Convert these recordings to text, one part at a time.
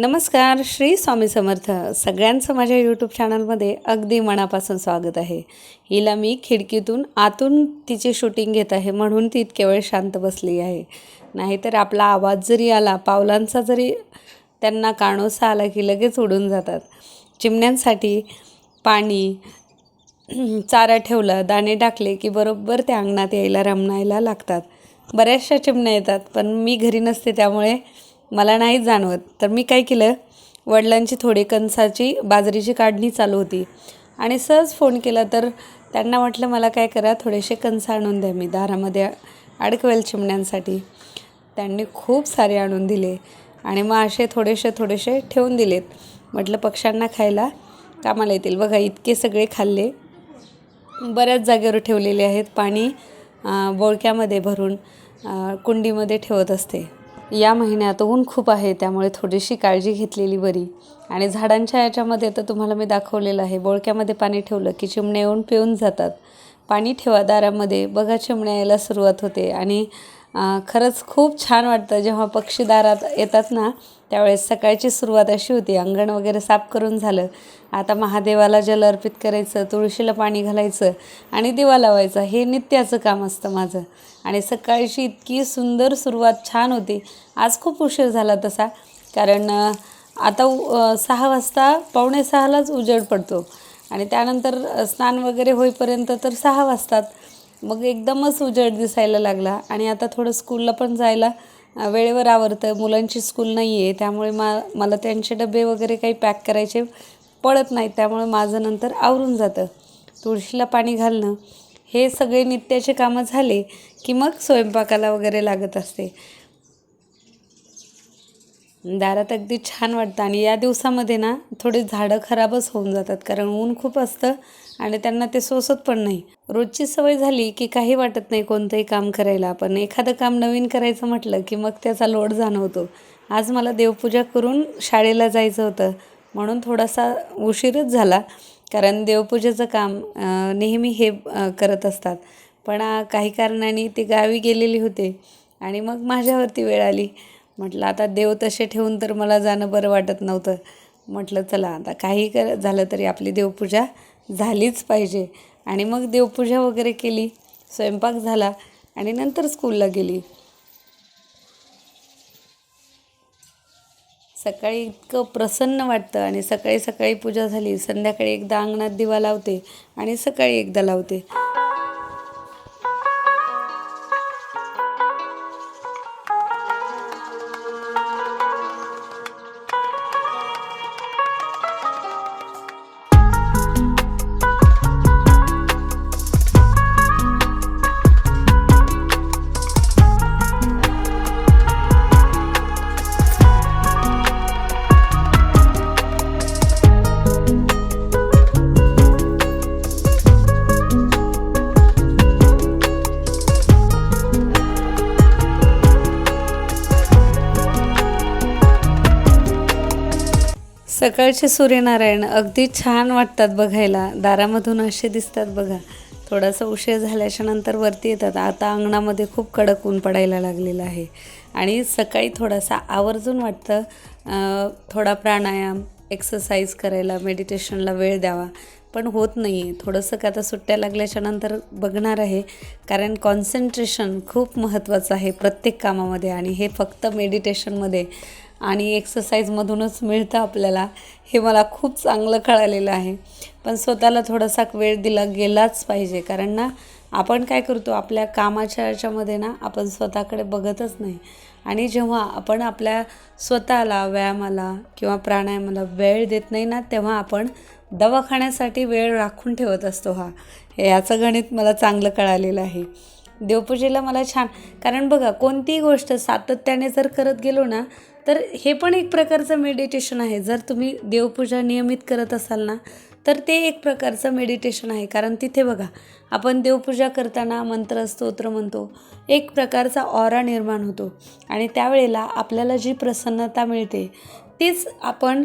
नमस्कार श्री स्वामी समर्थ. सगळ्यांचं माझ्या यूट्यूब चॅनलमध्ये अगदी मनापासून स्वागत आहे. हिला मी खिडकीतून आतून तिची शूटिंग घेत आहे म्हणून ती इतके वेळ शांत बसली आहे. नाहीतर आपला आवाज जरी आला पावलांचा जरी त्यांना काणोसा आला की लगेच उडून जातात. चिमण्यांसाठी पाणी चारा ठेवला दाणे टाकले की बरोबर त्या अंगणात यायला रमणायला लागतात. बऱ्याचशा चिमण्या येतात पण मी घरी नसते त्यामुळे मला नाही जाणवत. तर मी काय केलं? वडिलांची थोडी कणसाची बाजरीची काढणी चालू होती. आणि सहज फोन केला तर त्यांना म्हटलं मला काय करा थोडेसे कणसं आणून द्या मी दारामध्ये अडकवेल चिमण्यांसाठी. त्यांनी खूप सारे आणून दिले आणि मग असे थोडेसे थोडेसे ठेवून दिलेत. म्हटलं पक्ष्यांना खायला कामाला येतील. बघा इतके सगळे खाल्ले. बऱ्याच जागेवर ठेवलेले आहेत. पाणी बोळक्यामध्ये भरून कुंडीमध्ये ठेवत असते. या महिन्यात ऊन खूप आहे त्यामुळे थोडीशी काळजी घेतलेली बरी. आणि झाडांच्या याच्यामध्ये तर तुम्हाला मी दाखवलेलं आहे बोळक्यामध्ये पाणी ठेवलं की चिमण्या येऊन पिऊन जातात. पाणी ठेवा दारामध्ये बघा चिमण्या यायला सुरुवात होते आणि खरंच खूप छान वाटतं. जेव्हा पक्षी दारात येतात ना त्यावेळेस सकाळची सुरुवात अशी होती. अंगण वगैरे साफ करून झालं. आता महादेवाला जल अर्पित करायचं तुळशीला पाणी घालायचं आणि दिवा लावायचा. हे नित्याचं काम असतं माझं. आणि सकाळची इतकी सुंदर सुरुवात छान होती. आज खूप उशीर झाला तसा. कारण आता उ- सहा वाजता पावणे सहालाच उजेड पडतो. आणि त्यानंतर स्नान वगैरे होईपर्यंत तर सहा वाजतात. मग एकदमच उजेड दिसायला लागला. आणि आता थोडं स्कूलला पण जायला वेळेवर आवडतं मुलांची स्कूल नाही आहे त्यामुळे मा मला त्यांचे डबे वगैरे काही पॅक करायचे पडत नाहीत. त्यामुळे माझं नंतर आवरून जातं. तुळशीला पाणी घालणं हे सगळे नित्याचे कामं झाले की मग स्वयंपाकाला वगैरे लागत असते. दारात अगदी छान वाटतं. आणि या दिवसामध्ये ना थोडी झाडं खराबच होऊन जातात. कारण ऊन खूप असतं आणि त्यांना ते सोसत पण नाही. रोजची सवय झाली की काही वाटत नाही कोणतंही काम करायला. पण एखादं काम नवीन करायचं म्हटलं की मग त्याचा लोड जाणवतो. आज मला देवपूजा करून शाळेला जायचं होतं. म्हणून थोडासा उशीरच झाला. कारण देवपूजेचं काम नेहमी हे करत असतात. पण काही कारणाने ते गावी गेलेले होते. आणि मग माझ्यावरती वेळ आली. म्हटलं आता देव तसे ठेवून तर मला जाणं बरं वाटत नव्हतं. म्हटलं चला आता काही कर झालं तरी आपली देवपूजा झालीच पाहिजे. आणि मग देवपूजा वगैरे केली स्वयंपाक झाला आणि नंतर स्कूलला गेली. सकाळी इतकं प्रसन्न वाटतं आणि सकाळी सकाळी पूजा झाली संध्याकाळी एकदा अंगणात दिवा लावते आणि सकाळी एकदा लावते. सकाळचे सूर्यनारायण अगदी छान वाटतात बघायला. दारामधून असे दिसतात बघा. थोडासा उशीर झाल्याच्यानंतर वरती येतात. आता अंगणामध्ये खूप कडक ऊन पडायला लागलेलं आहे. आणि सकाळी थोडासा आवर्जून वाटतं थोडा प्राणायाम एक्सरसाइज करायला मेडिटेशनला वेळ द्यावा. पण होत नाही आहे थोडंसं का आता सुट्ट्या लागल्याच्या नंतर बघणार आहे. कारण कॉन्सन्ट्रेशन खूप महत्त्वाचं आहे प्रत्येक कामामध्ये. आणि हे फक्त मेडिटेशनमध्ये आणि एक्सरसाइजमधूनच मिळतं आपल्याला. हे मला खूप चांगलं कळालेलं आहे. पण स्वतःला थोडासा वेळ दिला गेलाच पाहिजे. कारण ना आपण काय करतो आपल्या कामाच्या याच्यामध्ये ना आपण स्वतःकडे बघतच नाही. आणि जेव्हा आपण आपल्या स्वतःला व्यायामाला किंवा प्राणायामाला वेळ देत नाही ना तेव्हा आपण दवाखान्यासाठी वेळ राखून ठेवत असतो हा. याचं गणित मला चांगलं कळालेलं आहे. देवपूजेला मला छान कारण बघा कोणतीही गोष्ट सातत्याने जर करत गेलो ना तर हे पण एक प्रकारचं मेडिटेशन आहे. जर तुम्ही देवपूजा नियमित करत असाल ना तर ते एक प्रकारचं मेडिटेशन आहे. कारण तिथे बघा आपण देवपूजा करताना मंत्र स्तोत्र म्हणतो. एक प्रकारचा ऑरा निर्माण होतो. आणि त्यावेळेला आपल्याला जी प्रसन्नता मिळते तीच आपण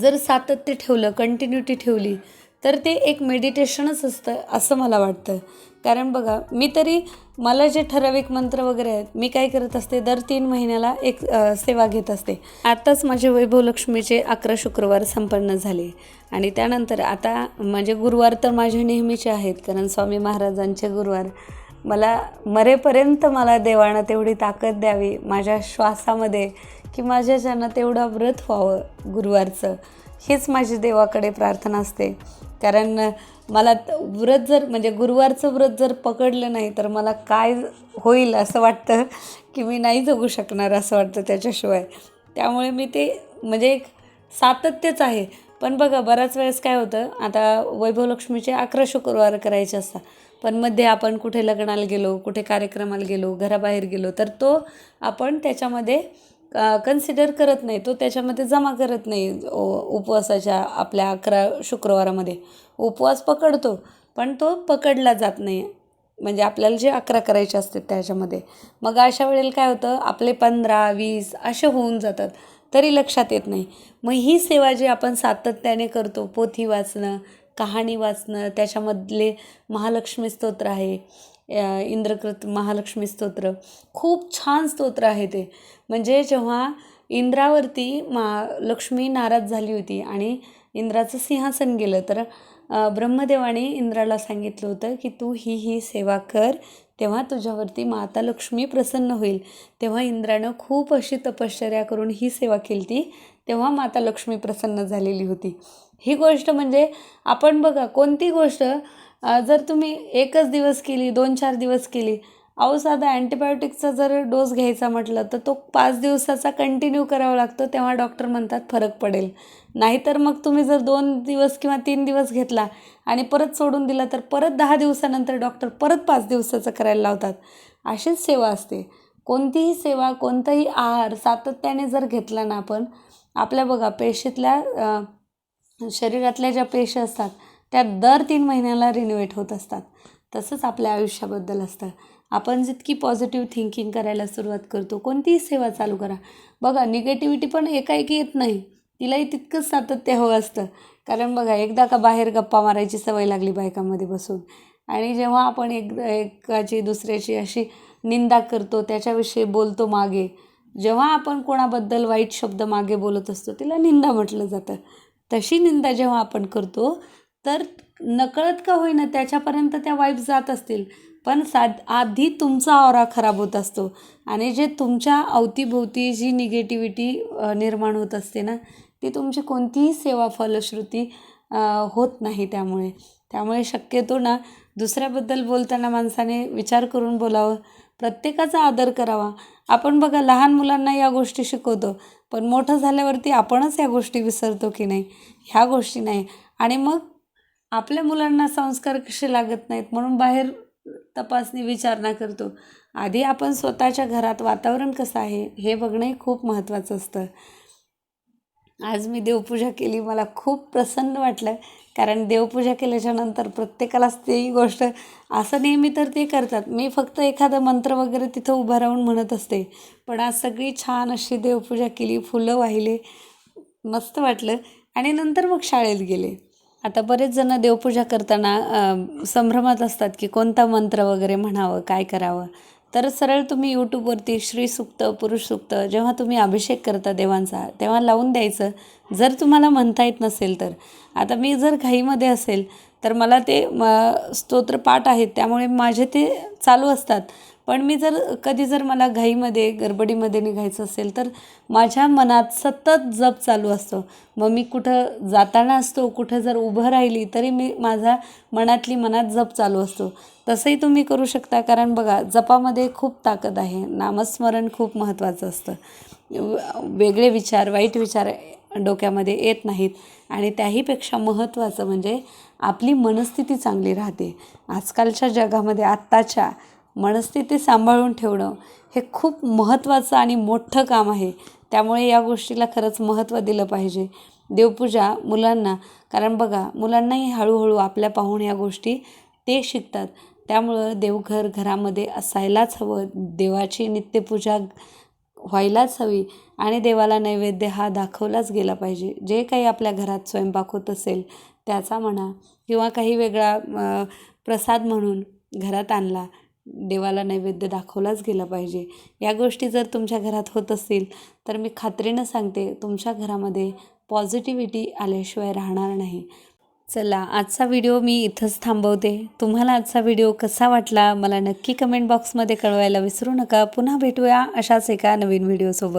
जर सातत्य ठेवलं कंटिन्युटी ठेवली तर ते एक मेडिटेशनच असतं असं मला वाटतं. कारण बघा मी तरी मला जे ठराविक मंत्र वगैरे आहेत मी काय करत असते दर तीन महिन्याला एक सेवा घेत असते. आताच माझे वैभव लक्ष्मीचे अकरा शुक्रवार संपन्न झाले. आणि त्यानंतर आता माझे गुरुवार तर माझे नेहमीचे आहेत कारण स्वामी महाराजांचे गुरुवार. मला मरेपर्यंत मला देवानं तेवढी ताकद द्यावी माझ्या श्वासामध्ये की माझ्याच्यानं तेवढं व्रत व्हावं गुरुवारचं हीच माझी देवाकडे प्रार्थना असते. कारण मला व्रत जर म्हणजे गुरुवारचं व्रत जर पकडलं नाही तर मला काय होईल असं वाटतं की मी नाही जगू शकणार असं वाटतं त्याच्याशिवाय. त्यामुळे मी ते म्हणजे एक सातत्यच आहे. पण बघा बऱ्याच वेळेस काय होतं आता वैभवलक्ष्मीचे अकरा शुक्रवार करायचे असतात. पण मध्ये आपण कुठे लग्नाला गेलो कुठे कार्यक्रमाला गेलो घराबाहेर गेलो तर तो आपण त्याच्यामध्ये कन्सिडर करत नाही तो त्याच्यामध्ये जमा करत नाही उपवासाच्या आपल्या अकरा शुक्रवारामध्ये. उपवास पकडतो पण तो पकडला जात नाही. म्हणजे आपल्याला जे अकरा करायचे असतात त्याच्यामध्ये. मग अशा वेळेला काय होतं आपले पंधरा वीस असे होऊन जातात तरी लक्षात येत नाही. मग ही सेवा जी आपण सातत्याने करतो पोथी वाचणं कहाणी वाचणं त्याच्यामधले महालक्ष्मी स्तोत्र आहे इंद्रकृत महालक्ष्मी स्तोत्र. खूप छान स्तोत्र आहे ते. म्हणजे जेव्हा इंद्रावरती मा लक्ष्मी नाराज झाली होती आणि इंद्राचं सिंहासन गेलं तर ब्रह्मदेवाने इंद्राला सांगितलं होतं की तू ही ही सेवा कर तेव्हा तुझ्यावरती माता लक्ष्मी प्रसन्न होईल. तेव्हा इंद्रानं खूप अशी तपश्चर्या करून ही सेवा केली ती तेव्हा माता लक्ष्मी प्रसन्न झालेली होती. ही गोष्ट म्हणजे आपण बघा कोणती गोष्ट जर तुम्ही एकच दिवस केली दोन चार दिवस केली अहो साधा अँटीबायोटिकचा जर डोस घ्यायचा म्हटलं तर तो पाच दिवसाचा कंटिन्यू करावा लागतो तेव्हा डॉक्टर म्हणतात फरक पडेल. नाहीतर मग तुम्ही जर दोन दिवस किंवा तीन दिवस घेतला आणि परत सोडून दिला तर परत दहा दिवसानंतर डॉक्टर परत पाच दिवसाचं करायला लावतात. अशीच सेवा असते. कोणतीही सेवा कोणताही आहार सातत्याने जर घेतला ना आपण आपल्या बघा पेशीतल्या शरीरातल्या ज्या पेशी असतात त्या दर तीन महिन्याला रिनोवेट होत असतात. तसंच आपल्या आयुष्याबद्दल असतं. आपण जितकी पॉझिटिव्ह थिंकिंग करायला सुरुवात करतो कोणतीही सेवा चालू करा. बघा निगेटिव्हिटी पण एकाएकी येत नाही. तिलाही तितकंच सातत्य हवं असतं. कारण बघा एकदा का बाहेर गप्पा मारायची सवय लागली बायकांमध्ये बसून. आणि जेव्हा आपण एक एकाची दुसऱ्याची अशी निंदा करतो त्याच्याविषयी बोलतो मागे जेव्हा आपण कोणाबद्दल वाईट शब्द मागे बोलत असतो तिला निंदा म्हटलं जातं. तशी निंदा जेव्हा आपण करतो तर नकळत का होईना त्याच्यापर्यंत त्या वाईफ जात असतील. पण साध आधी तुमचा ऑरा खराब होत असतो. आणि जे तुमच्या अवतीभोवती जी निगेटिव्हिटी निर्माण होत असते ना ती तुमची कोणतीही सेवा फलश्रुती होत नाही त्यामुळे. त्यामुळे शक्यतो ना दुसऱ्याबद्दल बोलताना माणसाने विचार करून बोलावं. प्रत्येकाचा आदर करावा. आपण बघा लहान मुलांना या गोष्टी शिकवतो. पण मोठं झाल्यावरती आपणच या गोष्टी विसरतो की नाही? ह्या गोष्टी नाही. आणि मग आपल्या मुलांना संस्कार कसे लागत नाहीत म्हणून बाहेर तपासणी विचारणा करतो. आधी आपण स्वतःच्या घरात वातावरण कसं आहे हे बघणंही खूप महत्त्वाचं असतं. आज मी देवपूजा केली मला खूप प्रसन्न वाटलं. कारण देवपूजा केल्याच्यानंतर प्रत्येकालाच तेही गोष्ट असं नेहमी तर ते करतात. मी फक्त एखादं मंत्र वगैरे तिथं उभं राहून म्हणत असते. पण आज सगळी छान अशी देवपूजा केली फुलं वाहिले मस्त वाटलं. आणि नंतर मग शाळेत गेले. आता बरेच जण देवपूजा करताना संभ्रमात असतात की कोणता मंत्र वगैरे म्हणावं काय करावं. तर सरळ तुम्ही यूट्यूबवरती श्री सुक्त पुरुष सुक्त जेव्हा तुम्ही अभिषेक करता देवांचा तेव्हा लावून द्यायचं. जर तुम्हाला म्हणता येत नसेल तर. आता मी जर घाईमध्ये असेल तर मला ते म स्तोत्र पाठ आहेत त्यामुळे माझे ते चालू असतात. पण मी जर कधी जर मला घाईमध्ये गडबडीमध्ये निघायचं असेल तर माझ्या मनात सतत जप चालू असतो. मग मी कुठं जाताना असतो कुठं जर उभं राहिली तरी मी माझा मनातली मनात जप चालू असतो. तसंही तुम्ही करू शकता कारण बघा जपामध्ये खूप ताकद आहे. नामस्मरण खूप महत्त्वाचं असतं. वेगळे विचार वाईट विचार डोक्यामध्ये येत नाहीत आणि त्याहीपेक्षा महत्त्वाचं म्हणजे आपली मनस्थिती चांगली राहते. आजकालच्या जगामध्ये आत्ताच्या मनस्थिती सांभाळून ठेवणं हे खूप महत्त्वाचं आणि मोठं काम आहे. त्यामुळे या गोष्टीला खरंच महत्त्व दिलं पाहिजे. देवपूजा मुलांना कारण बघा मुलांनाही हळूहळू आपल्या पाहून या गोष्टी ते शिकतात. त्यामुळं देवघर घरामध्ये असायलाच हवं. देवाची नित्यपूजा व्हायलाच हवी आणि देवाला नैवेद्य हा दाखवलाच गेला पाहिजे. जे काही आपल्या घरात स्वयंपाक होत असेल त्याचा म्हणा किंवा काही वेगळा प्रसाद म्हणून घरात आणला देवाला नैवेद्य दाखवलाच गेला पाहिजे. या गोष्टी जर तुमच्या घरात होत असतील तर मी खात्रीनं सांगते तुमच्या घरामध्ये पॉझिटिव्हिटी आल्याशिवाय राहणार नाही. चला आजचा व्हिडिओ मी इथंच थांबवते. तुम्हाला आजचा व्हिडिओ कसा वाटला मला नक्की कमेंट बॉक्समध्ये कळवायला विसरू नका. पुन्हा भेटूया अशाच एका नवीन व्हिडिओसोबत.